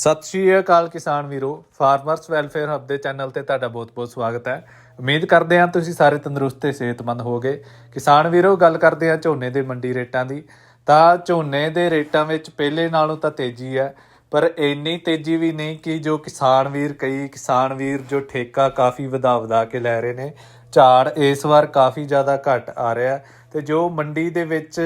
ਸਤਿ ਸ਼੍ਰੀ ਅਕਾਲ ਕਿਸਾਨ ਵੀਰੋ ਫਾਰਮਰਸ ਵੈਲਫੇਅਰ ਹੱਬ ਦੇ ਚੈਨਲ ਤੇ ਤੁਹਾਡਾ ਬਹੁਤ-ਬਹੁਤ ਸਵਾਗਤ ਹੈ। ਉਮੀਦ ਕਰਦੇ ਹਾਂ ਤੁਸੀਂ ਸਾਰੇ ਤੰਦਰੁਸਤ ਤੇ ਸਿਹਤਮੰਦ ਹੋਗੇ ਕਿਸਾਨ ਵੀਰੋ, ਗੱਲ ਕਰਦੇ ਹਾਂ ਝੋਨੇ ਦੇ ਮੰਡੀ ਰੇਟਾਂ ਦੀ। ਤਾਂ ਝੋਨੇ ਦੇ ਰੇਟਾਂ ਵਿੱਚ ਪਹਿਲੇ ਨਾਲੋਂ ਤਾਂ ਤੇਜ਼ੀ ਹੈ, ਪਰ ਇੰਨੀ ਤੇਜ਼ੀ ਵੀ ਨਹੀਂ ਕਿ ਜੋ ਕਿਸਾਨ ਵੀਰ, ਕਈ ਕਿਸਾਨ ਵੀਰ ਜੋ ਠੇਕਾ ਕਾਫੀ ਵਧਾ ਵਧਾ ਕੇ ਲੈ ਰਹੇ ਨੇ, ਝਾੜ ਇਸ ਵਾਰ ਕਾਫੀ ਜ਼ਿਆਦਾ ਘਟ ਆ ਰਿਹਾ ਹੈ। ਤੇ ਜੋ ਮੰਡੀ ਦੇ ਵਿੱਚ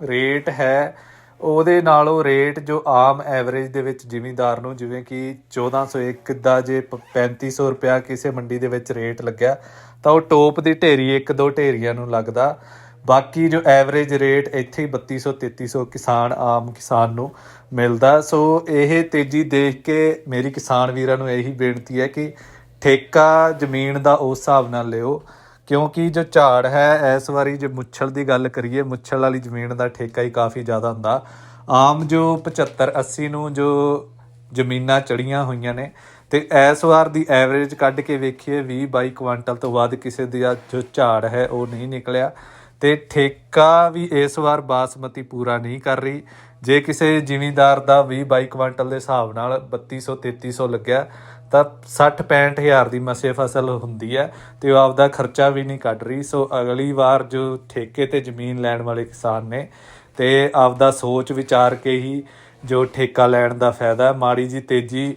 ਰੇਟ ਹੈ ਉਹਦੇ ਨਾਲੋਂ ਰੇਟ ਜੋ ਆਮ ਐਵਰੇਜ ਦੇ ਵਿੱਚ ਜ਼ਿਮੀਂਦਾਰ ਨੂੰ, ਜਿਵੇਂ ਕਿ 1401 ਦਾ ਜੇ ਪ- 3500 ਰੁਪਿਆ ਕਿਸੇ ਮੰਡੀ ਦੇ ਵਿੱਚ ਰੇਟ ਲੱਗਿਆ, ਤਾਂ ਉਹ ਟੋਪ ਦੀ ਢੇਰੀ, ਇੱਕ ਦੋ ਢੇਰੀਆਂ ਨੂੰ ਲੱਗਦਾ। ਬਾਕੀ ਜੋ ਐਵਰੇਜ ਰੇਟ ਇੱਥੇ ਹੀ 3200 3300 ਕਿਸਾਨ, ਆਮ ਕਿਸਾਨ ਨੂੰ ਮਿਲਦਾ। ਸੋ ਇਹ ਤੇਜ਼ੀ ਦੇਖ ਕੇ ਮੇਰੀ ਕਿਸਾਨ ਵੀਰਾਂ ਨੂੰ ਇਹੀ ਬੇਨਤੀ ਹੈ ਕਿ ਠੇਕਾ ਜ਼ਮੀਨ ਦਾ ਉਸ ਹਿਸਾਬ ਨਾਲ ਲਿਓ। ਕਿਉਂਕਿ ਜੋ ਝਾੜ ਹੈ, ਇਸ ਵਾਰੀ ਜੇ ਮੁੱਛਲ ਦੀ ਗੱਲ ਕਰੀਏ, ਮੁੱਛਲ ਵਾਲੀ ਜ਼ਮੀਨ ਦਾ ਠੇਕਾ ਹੀ ਕਾਫੀ ਜ਼ਿਆਦਾ ਹੁੰਦਾ। ਆਮ ਜੋ 75 80 ਨੂੰ ਜੋ ਜ਼ਮੀਨਾਂ ਚੜੀਆਂ ਹੋਈਆਂ ਨੇ, ਤੇ ਇਸ ਵਾਰ ਦੀ ਐਵਰੇਜ ਕੱਢ ਕੇ ਵੇਖੀਏ 20 22 ਕੁਆਂਟਲ ਤੋਂ ਵੱਧ ਕਿਸੇ ਦਾ ਜੋ ਝਾੜ ਹੈ, ਉਹ ਨਹੀਂ ਨਿਕਲਿਆ। ਤੇ ਠੇਕਾ ਵੀ ਇਸ ਵਾਰ ਬਾਸਮਤੀ ਪੂਰਾ ਨਹੀਂ ਕਰ ਰਹੀ। ਜੇ ਕਿਸੇ ਜ਼ਿਮੀਂਦਾਰ ਦਾ 20 22 ਕੁਆਂਟਲ ਦੇ ਹਿਸਾਬ ਨਾਲ 3200 3300 ਲੱਗਿਆ ਤਾਂ 60 65 ਹਜ਼ਾਰ ਦੀ ਮਸੇ ਫਸਲ ਹੁੰਦੀ ਹੈ ਤੇ ਉਹ ਆਪਦਾ ਖਰਚਾ ਵੀ ਨਹੀਂ ਕੱਢ ਰਹੀ। ਸੋ ਅਗਲੀ ਵਾਰ ਜੋ ਠੇਕੇ ਤੇ ਜ਼ਮੀਨ ਲੈਣ ਵਾਲੇ ਕਿਸਾਨ ਨੇ ਤੇ ਆਪਦਾ ਸੋਚ ਵਿਚਾਰ ਕੇ ਹੀ ਜੋ ਠੇਕਾ ਲੈਣ ਦਾ ਫਾਇਦਾ, ਮਾੜੀ ਜੀ ਤੇਜ਼ੀ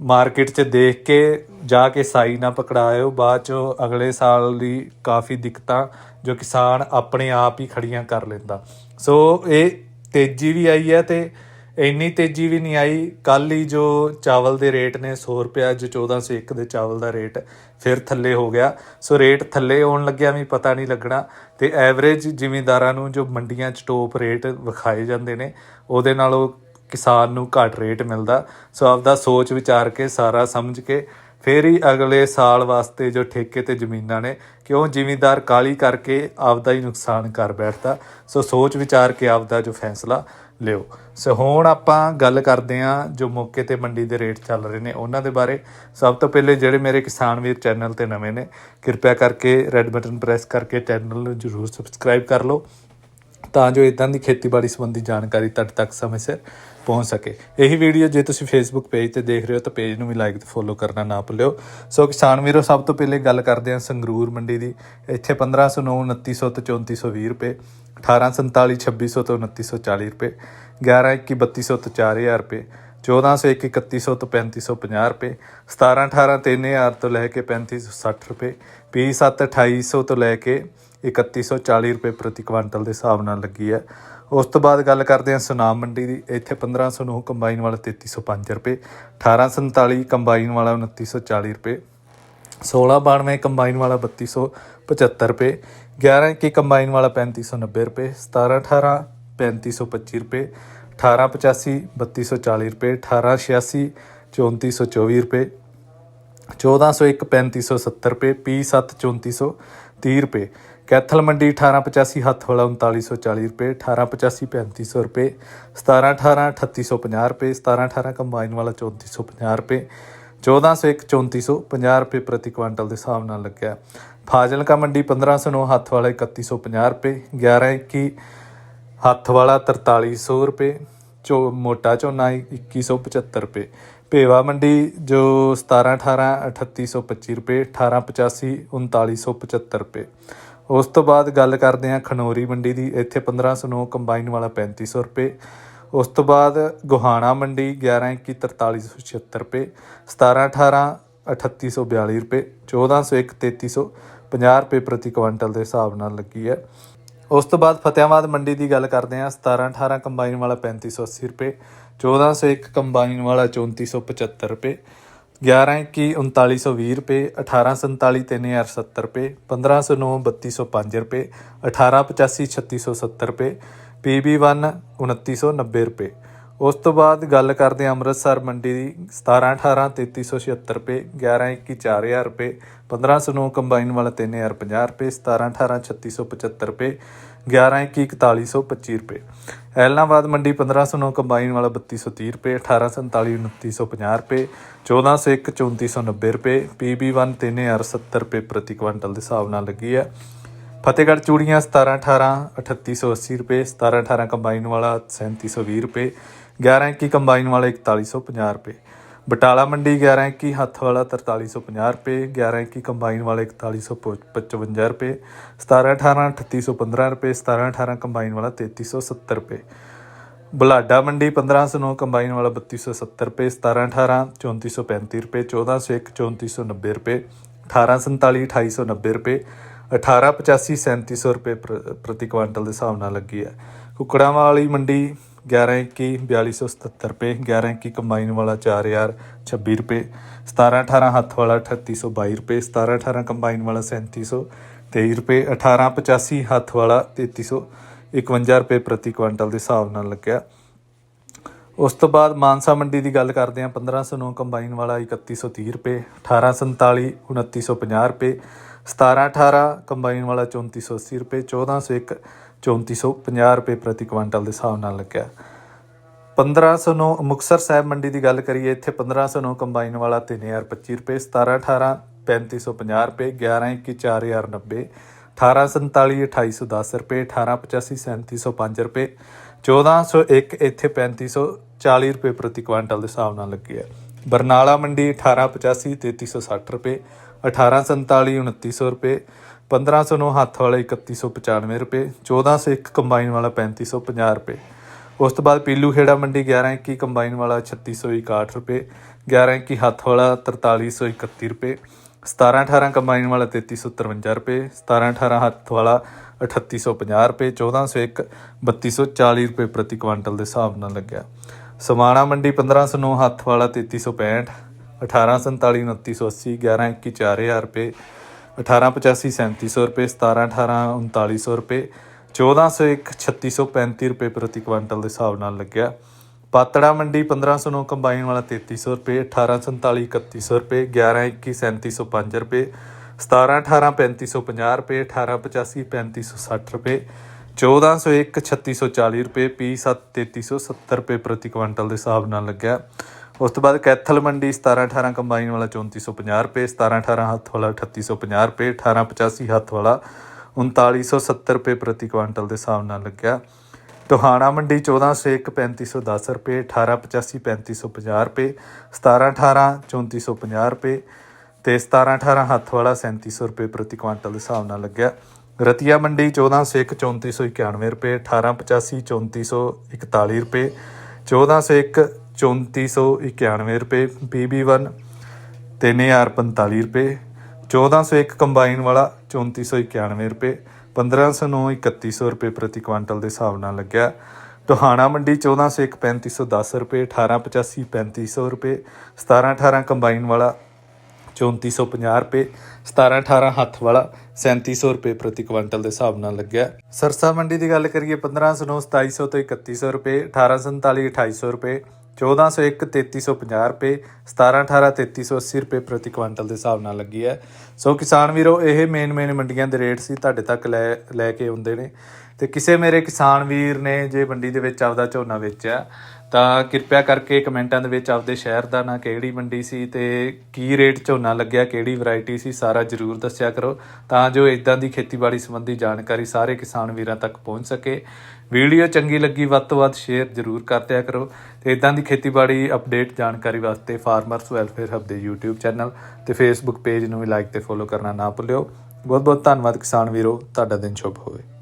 ਮਾਰਕੀਟ 'ਚ ਦੇਖ ਕੇ ਜਾ ਕੇ ਸਾਈ ਨਾ ਪਕੜਾਇਓ, ਬਾਅਦ ਚੋਂ ਅਗਲੇ ਸਾਲ ਦੀ ਕਾਫੀ ਦਿੱਕਤਾਂ ਜੋ ਕਿਸਾਨ ਆਪਣੇ ਆਪ ਹੀ ਖੜੀਆਂ ਕਰ ਲੈਂਦਾ। ਸੋ ਇਹ ਤੇਜ਼ੀ ਵੀ ਆਈ ਹੈ ਤੇ ਇੰਨੀ ਤੇਜ਼ੀ ਵੀ ਨਹੀਂ ਆਈ। ਕੱਲ ਹੀ ਜੋ ਚਾਵਲ ਦੇ ਰੇਟ ਨੇ 100 ਰੁਪਏ ਅੱਜ 1401 ਦੇ ਚਾਵਲ ਦਾ ਰੇਟ ਫਿਰ ਥੱਲੇ ਹੋ ਗਿਆ। ਸੋ ਰੇਟ ਥੱਲੇ ਆਉਣ ਲੱਗਿਆ ਵੀ ਪਤਾ ਨਹੀਂ ਲੱਗਣਾ। ਤੇ ਐਵਰੇਜ ਜ਼ਿਮੀਂਦਾਰਾਂ ਨੂੰ ਜੋ ਮੰਡੀਆਂ 'ਚ ਟੋਪ ਰੇਟ ਵਿਖਾਏ ਜਾਂਦੇ ਨੇ, ਉਹਦੇ ਨਾਲ ਉਹ ਕਿਸਾਨ ਨੂੰ ਘੱਟ ਰੇਟ ਮਿਲਦਾ। ਸੋ ਆਪਦਾ ਸੋਚ ਵਿਚਾਰ ਕੇ, ਸਾਰਾ ਸਮਝ ਕੇ ਫੇਰ ਹੀ ਅਗਲੇ ਸਾਲ ਵਾਸਤੇ ਜੋ ਠੇਕੇ ਤੇ ਜ਼ਮੀਨਾਂ ਨੇ, ਕਿਉਂ ਜ਼ਿਮੀਂਦਾਰ ਕਾਲੀ ਕਰਕੇ ਆਪਦਾ ਹੀ ਨੁਕਸਾਨ ਕਰ ਬੈਠਦਾ? ਸੋ ਸੋਚ ਵਿਚਾਰ ਕੇ ਆਪਦਾ ਜੋ ਫੈਸਲਾ ਲਿਓ। ਸੋ ਹੁਣ ਆਪਾਂ ਗੱਲ ਕਰਦੇ ਹਾਂ ਜੋ ਮੌਕੇ ਤੇ ਮੰਡੀ ਦੇ ਰੇਟ ਚੱਲ ਰਹੇ ਨੇ, ਉਹਨਾਂ ਦੇ ਬਾਰੇ। ਸਭ ਤੋਂ ਪਹਿਲੇ ਜਿਹੜੇ ਮੇਰੇ ਕਿਸਾਨ ਵੀਰ ਚੈਨਲ ਤੇ ਨਵੇਂ ਨੇ, ਕਿਰਪਾ ਕਰਕੇ ਰੈੱਡ ਬਟਨ ਪ੍ਰੈਸ ਕਰਕੇ ਚੈਨਲ ਨੂੰ ਜਰੂਰ ਸਬਸਕ੍ਰਾਈਬ ਕਰ ਲਓ। ਤਾਂ ਜੋ ਇਦਾਂ ਦੀ ਖੇਤੀਬਾੜੀ ਸੰਬੰਧੀ ਜਾਣਕਾਰੀ ਤੁਹਾਡੇ ਤੱਕ ਸਮੇਂ ਸਿਰ ਪਹੁੰਚ ਸਕੇ। ਇਹੀ ਵੀਡੀਓ ਜੇ ਤੁਸੀਂ ਫੇਸਬੁੱਕ ਪੇਜ ਤੇ ਦੇਖ ਰਹੇ ਹੋ ਤਾਂ ਪੇਜ ਨੂੰ ਵੀ ਲਾਈਕ ਤੇ ਫੋਲੋ ਕਰਨਾ ਨਾ ਭੁੱਲਿਓ। ਸੋ ਕਿਸਾਨ ਵੀਰੋ, ਸਭ ਤੋਂ ਪਹਿਲੇ ਗੱਲ ਕਰਦੇ ਹਾਂ ਸੰਗਰੂਰ ਮੰਡੀ ਦੀ। ਇੱਥੇ 1509 2900 ਤੋਂ 3420 ਰੁਪਏ 1847 2600 ਤੋਂ 2940 ਰੁਪਏ 1121 3200 ਤੋਂ 4000 ਰੁਪਏ 1401 3100 ਤੋਂ 3550 ਰੁਪਏ 17 18 3000 ਤੋਂ ਲੈ ਕੇ 3560 ਰੁਪਏ P7 2800 ਤੋਂ ਲੈ ਕੇ 3140 ਰੁਪਏ ਪ੍ਰਤੀ ਕੁਆਂਟਲ ਦੇ ਹਿਸਾਬ ਨਾਲ ਲੱਗੀ ਹੈ। ਉਸ ਤੋਂ ਬਾਅਦ ਗੱਲ ਕਰਦੇ ਹਾਂ ਸੁਨਾਮ ਮੰਡੀ ਦੀ। ਇੱਥੇ 1509 ਕੰਬਾਈਨ ਵਾਲਾ 3305 ਰੁਪਏ 1847 ਕੰਬਾਈਨ ਵਾਲਾ 2940 ਰੁਪਏ 1692 ਕੰਬਾਈਨ ਵਾਲਾ 3275 ਰੁਪਏ 1121 ਕੰਬਾਈਨ ਵਾਲਾ 3590 ਰੁਪਏ 1718 3525 ਰੁਪਏ 1885 3240 ਰੁਪਏ 1886 3424 ਰੁਪਏ 1401 3570 ਰੁਪਏ P7 3430 ਰੁਪਏ ਕੈਥਲ ਮੰਡੀ 1885 ਹੱਥ ਵਾਲਾ 3940 ਰੁਪਏ 1885 3500 ਰੁਪਏ 1718 3850 ਰੁਪਏ 1718 ਕੰਬਾਈਨ ਵਾਲਾ 3450 ਰੁਪਏ 1401 3450 ਰੁਪਏ ਪ੍ਰਤੀ ਕੁਇੰਟਲ ਦੇ ਹਿਸਾਬ ਨਾਲ ਲੱਗਿਆ। ਫਾਜ਼ਿਲਕਾ ਮੰਡੀ 1509 ਹੱਥ ਵਾਲਾ 3150 ਰੁਪਏ 1121 ਹੱਥ ਵਾਲਾ 4300 ਰੁਪਏ, ਚੋ ਮੋਟਾ ਝੋਨਾ 2175 ਰੁਪਏ। ਭੇਵਾ ਮੰਡੀ ਜੋ 17 18 3825 ਰੁਪਏ 1885 3975 ਰੁਪਏ। ਉਸ ਤੋਂ ਬਾਅਦ ਗੱਲ ਕਰਦੇ ਹਾਂ ਖਨੋਰੀ ਮੰਡੀ ਦੀ, ਇੱਥੇ 1509 ਕੰਬਾਈਨ ਵਾਲਾ 3500 ਰੁਪਏ। ਉਸ ਤੋਂ ਬਾਅਦ ਗੁਹਾਣਾ ਮੰਡੀ 11 21 4376 ਰੁਪਏ। 17 18 3842 ਰੁਪਏ। 1401 3350 ਰੁਪਏ ਪ੍ਰਤੀ ਕੁਇੰਟਲ ਦੇ ਹਿਸਾਬ ਨਾਲ ਲੱਗੀ ਹੈ। ਉਸ ਤੋਂ ਬਾਅਦ ਫਤਿਆਬਾਦ ਮੰਡੀ ਦੀ ਗੱਲ ਕਰਦੇ ਹਾਂ 17 18 ਕੰਬਾਈਨ ਵਾਲਾ 3580 ਰੁਪਏ। 1401 ਕੰਬਾਈਨ ਵਾਲਾ 3475 ਰੁਪਏ। 11 21 3920 ਰੁਪਏ 1847 3070 ਰੁਪਏ 1509 3205 ਰੁਪਏ 1885 3670 ਰੁਪਏ PB1 2990 ਰੁਪਏ। ਉਸ ਤੋਂ ਬਾਅਦ ਗੱਲ ਕਰਦੇ ਹਾਂ ਅੰਮ੍ਰਿਤਸਰ ਮੰਡੀ ਦੀ 17 18 3376 ਰੁਪਏ 11 21 4000 ਰੁਪਏ 1509 ਕੰਬਾਈਨ ਵਾਲਾ 3050 ਰੁਪਏ 17 18 3675 ਰੁਪਏ 11 21 4125 ਰੁਪਏ। ਐਲਨਾਬਾਦ ਮੰਡੀ 1509 ਕੰਬਾਈਨ ਵਾਲਾ 3230 ਰੁਪਏ 1847 2950 ਰੁਪਏ 1401 3490 ਰੁਪਏ PB1 3070 ਰੁਪਏ ਪ੍ਰਤੀ ਕੁਇੰਟਲ ਦੇ ਹਿਸਾਬ ਨਾਲ ਲੱਗੀ ਹੈ। ਫਤਿਹਗੜ੍ਹ ਚੂੜੀਆਂ 17 18 3880 ਰੁਪਏ 17 18 ਕੰਬਾਈਨ ਵਾਲਾ 3720 ਰੁਪਏ 11 21 ਕੰਬਾਈਨ ਵਾਲਾ 4150 ਰੁਪਏ। ਬਟਾਲਾ ਮੰਡੀ 11 21 ਹੱਥ ਵਾਲਾ 4350 ਰੁਪਏ 11 21 ਕੰਬਾਈਨ ਵਾਲਾ 4155 ਰੁਪਏ 17 18 3815 ਰੁਪਏ 17 18 ਕੰਬਾਈਨ ਵਾਲਾ 3370 ਰੁਪਏ। ਬੁਲਾਡਾ ਮੰਡੀ 1509 ਕੰਬਾਈਨ ਵਾਲਾ 3270 ਰੁਪਏ 17 18 3435 ਰੁਪਏ 1401 3490 ਰੁਪਏ 1847 2890 ਰੁਪਏ 1885 3700 ਰੁਪਏ ਪ੍ਰ- ਪ੍ਰਤੀ ਕੁਆਂਟਲ ਦੇ ਹਿਸਾਬ ਨਾਲ ਲੱਗੀ ਹੈ। ਕੁਕੜਾਂ ਵਾਲੀ ਮੰਡੀ 11 21 4277 ਰੁਪਏ 11 21 ਕੰਬਾਈਨ ਵਾਲਾ 4026 ਰੁਪਏ 17 18 ਹੱਥ ਵਾਲਾ 3822 ਰੁਪਏ 17 18 ਕੰਬਾਈਨ ਵਾਲਾ 3723 ਰੁਪਏ 18 85 ਹੱਥ ਵਾਲਾ 3351 ਰੁਪਏ ਪ੍ਰਤੀ ਕੁਇੰਟਲ ਦੇ ਹਿਸਾਬ ਨਾਲ ਲੱਗਿਆ। ਉਸ ਤੋਂ ਬਾਅਦ ਮਾਨਸਾ ਮੰਡੀ ਦੀ ਗੱਲ ਕਰਦੇ ਹਾਂ 1509 ਕੰਬਾਈਨ ਵਾਲਾ 3130 ਰੁਪਏ 1847 2950 ਰੁਪਏ 1718 ਕੰਬਾਈਨ ਵਾਲਾ 3480 ਰੁਪਏ 1401 3450 ਰੁਪਏ ਪ੍ਰਤੀ ਕੁਇੰਟਲ ਦੇ ਹਿਸਾਬ ਨਾਲ ਲੱਗਿਆ। 1509 ਮੁਕਸਰ ਸਾਹਿਬ ਮੰਡੀ ਦੀ ਗੱਲ ਕਰੀਏ, ਇੱਥੇ 1509 ਕੰਬਾਈਨ ਵਾਲਾ 3025 ਰੁਪਏ 1718 3550 ਰੁਪਏ 1121 4090 1847 2810 ਰੁਪਏ 1885 3705 ਰੁਪਏ 1401 ਇੱਥੇ 3540 ਰੁਪਏ ਪ੍ਰਤੀ ਕੁਇੰਟਲ ਦੇ ਹਿਸਾਬ ਨਾਲ ਲੱਗੀ ਹੈ ਬਰਨਾਲਾ ਮੰਡੀ 1885 3360 ਰੁਪਏ 1847 2900 ਰੁਪਏ 1509 ਹੱਥ ਵਾਲਾ 3195 ਰੁਪਏ 1401 ਕੰਬਾਈਨ ਵਾਲਾ 3550 ਰੁਪਏ। ਉਸ ਤੋਂ ਬਾਅਦ ਪੀਲੂ ਖੇੜਾ ਮੰਡੀ 1121 ਕੰਬਾਈਨ ਵਾਲਾ 3661 ਰੁਪਏ 1121 ਹੱਥ ਵਾਲਾ 4331 ਰੁਪਏ 1718 ਕੰਬਾਈਨ ਵਾਲਾ 3353 ਰੁਪਏ 1718 ਹੱਥ ਵਾਲਾ 3850 ਰੁਪਏ 1401 3240 ਰੁਪਏ ਪ੍ਰਤੀ ਕੁਆਂਟਲ ਦੇ ਹਿਸਾਬ ਨਾਲ ਲੱਗਿਆ। ਸਮਾਣਾ ਮੰਡੀ 1509 ਹੱਥ ਵਾਲਾ 3365 1847 2980 1121 4000 ਰੁਪਏ 1885 3700 ਰੁਪਏ 1718 3900 ਰੁਪਏ 1401 3635 ਰੁਪਏ ਪ੍ਰਤੀ ਕੁਇੰਟਲ ਦੇ ਹਿਸਾਬ ਨਾਲ ਲੱਗਿਆ। ਪਾਤੜਾ ਮੰਡੀ 1509 ਕੰਬਾਈਨ ਵਾਲਾ 3300 ਰੁਪਏ 1847 3100 ਰੁਪਏ 1121 3705 ਰੁਪਏ 1718 3550 ਰੁਪਏ 1885 3560 ਰੁਪਏ 1401 3640 ਰੁਪਏ P7 3370 ਰੁਪਏ ਪ੍ਰਤੀ ਕੁਆਂਟਲ ਦੇ ਹਿਸਾਬ ਨਾਲ ਲੱਗਿਆ। ਉਸ ਤੋਂ ਬਾਅਦ ਕੈਥਲ ਮੰਡੀ 1718 ਕੰਬਾਈਨ ਵਾਲਾ 3450 ਰੁਪਏ 1718 ਹੱਥ ਵਾਲਾ 3850 ਰੁਪਏ 1885 ਹੱਥ ਵਾਲਾ 3970 ਰੁਪਏ ਪ੍ਰਤੀ ਕੁਆਂਟਲ ਦੇ ਹਿਸਾਬ ਨਾਲ ਲੱਗਿਆ। ਟੋਹਾਣਾ ਮੰਡੀ 1401 3510 ਰੁਪਏ 1885 3550 ਰੁਪਏ 1718 3450 ਰੁਪਏ ਤੇ 1718 ਹੱਥ ਵਾਲਾ 3700 ਰੁਪਏ ਪ੍ਰਤੀ ਕੁਇੰਟਲ ਦੇ ਹਿਸਾਬ ਨਾਲ ਲੱਗਿਆ। ਰਤੀਆ ਮੰਡੀ 1401 3491 ਰੁਪਏ 1885 3441 ਰੁਪਏ 1401 3491 ਰੁਪਏ BB1 3045 ਰੁਪਏ 1401 ਕੰਬਾਈਨ ਵਾਲਾ 3491 ਰੁਪਏ 1509 3100 ਰੁਪਏ ਪ੍ਰਤੀ ਕੁਇੰਟਲ ਦੇ ਹਿਸਾਬ ਨਾਲ ਲੱਗਿਆ। ਟੋਹਾਣਾ ਮੰਡੀ 1401 3510 ਰੁਪਏ 1885 3500 ਰੁਪਏ 1718 ਕੰਬਾਈਨ ਵਾਲਾ 3450 ਰੁਪਏ 1718 ਹੱਥ ਵਾਲਾ 3700 ਰੁਪਏ ਪ੍ਰਤੀ ਕੁਇੰਟਲ ਦੇ ਹਿਸਾਬ ਨਾਲ ਲੱਗਿਆ। ਸਰਸਾ ਮੰਡੀ ਦੀ ਗੱਲ ਕਰੀਏ 1509 2700 ਤੋਂ 3100 ਰੁਪਏ 1847 2800 ਰੁਪਏ 1401 3350 ਰੁਪਏ 1718 3380 ਰੁਪਏ ਪ੍ਰਤੀ ਕੁਇੰਟਲ ਦੇ ਹਿਸਾਬ ਨਾਲ ਲੱਗੀ ਹੈ। ਸੋ ਕਿਸਾਨ ਵੀਰੋ, ਇਹ ਮੇਨ ਮੇਨ ਮੰਡੀਆਂ ਦੇ ਰੇਟ ਸੀ, ਤੁਹਾਡੇ ਤੱਕ ਲੈ ਲੈ ਕੇ ਆਉਂਦੇ ਨੇ। ਤੇ ਕਿਸੇ ਮੇਰੇ ਕਿਸਾਨ ਵੀਰ ਨੇ ਜੇ ਮੰਡੀ ਦੇ ਵਿੱਚ ਆਪਦਾ ਝੋਨਾ ਵੇਚਿਆ, ਤਾਂ ਕਿਰਪਾ ਕਰਕੇ ਕਮੈਂਟਾਂ ਦੇ ਵਿੱਚ ਆਪਦੇ ਸ਼ਹਿਰ ਦਾ ਨਾਂ ਕਿਹੜੀ ਮੰਡੀ ਸੀ ਤੇ ਕੀ ਰੇਟ ਝੋਨਾ ਲੱਗਿਆ, ਕਿਹੜੀ ਵੈਰਾਈਟੀ ਸੀ, ਸਾਰਾ ਜਰੂਰ ਦੱਸਿਆ ਕਰੋ, ਤਾਂ ਜੋ ਇਦਾਂ ਦੀ ਖੇਤੀਬਾੜੀ ਸੰਬੰਧੀ ਜਾਣਕਾਰੀ ਸਾਰੇ ਕਿਸਾਨ ਵੀਰਾਂ ਤੱਕ ਪਹੁੰਚ ਸਕੇ। ਵੀਡੀਓ ਚੰਗੀ ਲੱਗੀ, ਵੱਧ ਤੋਂ ਵੱਧ ਸ਼ੇਅਰ ਜਰੂਰ ਕਰਤਿਆ ਕਰੋ ਤੇ ਇਦਾਂ ਦੀ ਖੇਤੀਬਾੜੀ ਅਪਡੇਟ ਜਾਣਕਾਰੀ ਵਾਸਤੇ ਫਾਰਮਰਸ ਵੈਲਫੇਅਰ ਹਬ ਦੇ YouTube ਚੈਨਲ ਤੇ Facebook ਪੇਜ ਨੂੰ ਵੀ ਲਾਈਕ ਤੇ ਫੋਲੋ ਕਰਨਾ ਨਾ ਭੁੱਲਿਓ। ਬਹੁਤ ਬਹੁਤ ਧੰਨਵਾਦ ਕਿਸਾਨ ਵੀਰੋ, ਤੁਹਾਡਾ ਦਿਨ ਸ਼ੁਭ ਹੋਵੇ।